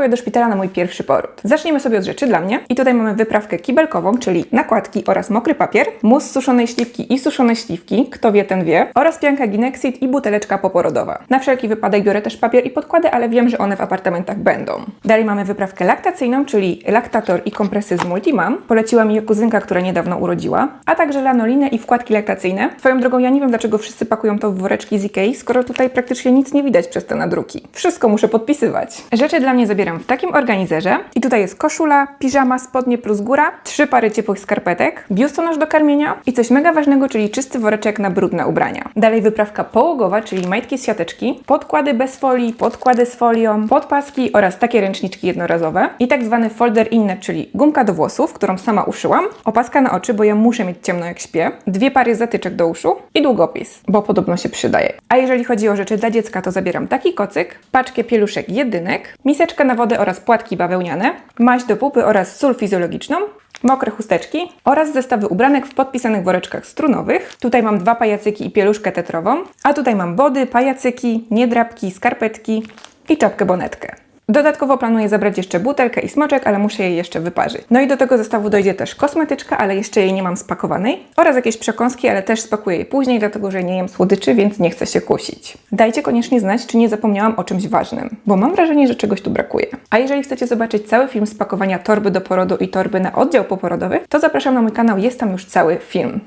pakuję do szpitala na mój pierwszy poród. Zaczniemy sobie od rzeczy dla mnie. I tutaj mamy wyprawkę kibelkową, czyli nakładki oraz mokry papier, mus suszonej śliwki i suszone śliwki, kto wie ten wie, oraz pianka Ginexit i buteleczka poporodowa. Na wszelki wypadek biorę też papier i podkłady, ale wiem, że one w apartamentach będą. Dalej mamy wyprawkę laktacyjną, czyli laktator i kompresy z Multimam. Poleciła mi kuzynka, która niedawno urodziła, a także lanolinę i wkładki laktacyjne. Swoją drogą ja nie wiem, dlaczego wszyscy pakują to w woreczki z Ikei, skoro tutaj praktycznie nic nie widać przez te nadruki. Wszystko muszę podpisywać. Rzeczy dla mnie zabieram w takim organizerze i tutaj jest koszula, piżama, spodnie plus góra, trzy pary ciepłych skarpetek, biustonosz do karmienia i coś mega ważnego, czyli czysty woreczek na brudne ubrania. Dalej wyprawka połogowa, czyli majtki z siateczki, podkłady bez folii, podkłady z folią, podpaski oraz takie ręczniczki jednorazowe i tak zwany folder inne, czyli gumka do włosów, którą sama uszyłam, opaska na oczy, bo ja muszę mieć ciemno jak śpię, dwie pary zatyczek do uszu i długopis, bo podobno się przydaje. A jeżeli chodzi o rzeczy dla dziecka, to zabieram taki kocyk, paczkę pieluszek jedynek, miseczkę na wodę oraz płatki bawełniane, maść do pupy oraz sól fizjologiczną, mokre chusteczki oraz zestawy ubranek w podpisanych woreczkach strunowych. Tutaj mam dwa pajacyki i pieluszkę tetrową, a tutaj mam body, pajacyki, niedrapki, skarpetki i czapkę bonetkę. Dodatkowo planuję zabrać jeszcze butelkę i smoczek, ale muszę jej jeszcze wyparzyć. No i do tego zestawu dojdzie też kosmetyczka, ale jeszcze jej nie mam spakowanej. Oraz jakieś przekąski, ale też spakuję je później, dlatego że nie jem słodyczy, więc nie chcę się kusić. Dajcie koniecznie znać, czy nie zapomniałam o czymś ważnym, bo mam wrażenie, że czegoś tu brakuje. A jeżeli chcecie zobaczyć cały film spakowania torby do porodu i torby na oddział poporodowy, to zapraszam na mój kanał, jest tam już cały film.